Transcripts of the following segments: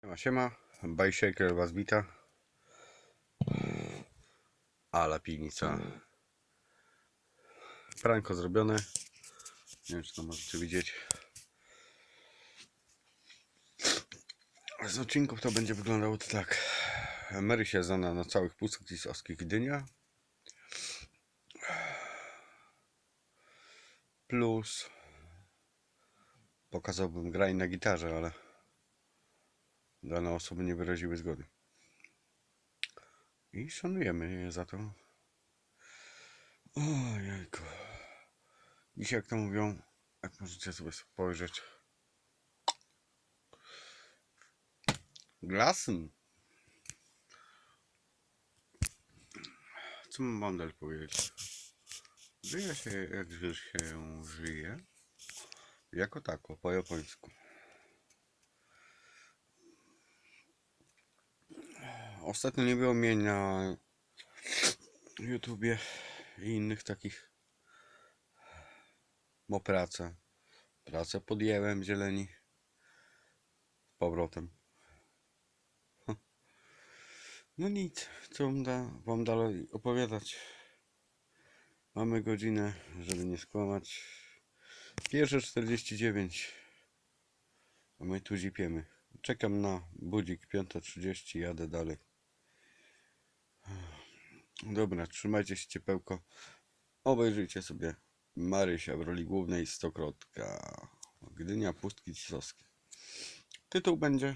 Siema, siema, Bajshaker was wita. Ala piwnica. Pranko zrobione. Nie wiem, czy to możecie widzieć. Z odcinków to będzie wyglądało to tak. Mary się znana na całych pustkach cisowskich Gdynia. Plus pokazałbym graj na gitarze, ale dane osoby nie wyraziły zgody. I szanujemy je za to. Ojejku. Dzisiaj jak to mówią, jak możecie sobie spojrzeć. Glasen. Co mam wam powiedzieć? Żyje się jak się żyje. Jako tako, po japońsku. Ostatnio nie było mnie na YouTubie i innych takich. Bo pracę. Pracę podjęłem zieleni. Z powrotem. No nic, co wam, wam dalej opowiadać. Mamy godzinę, żeby nie skłamać. Pierwsze 49. A my tu zipiemy. Czekam na budzik 5.30, jadę dalej. Dobra, trzymajcie się ciepełko. Obejrzyjcie sobie Marysia w roli głównej Stokrotka. Gdynia Pustki Cisowskie. Tytuł będzie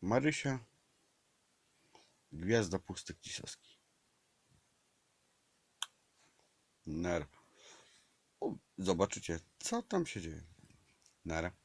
Marysia Gwiazda Pustek Cisowskich. Nara. Zobaczycie, co tam się dzieje. Nara.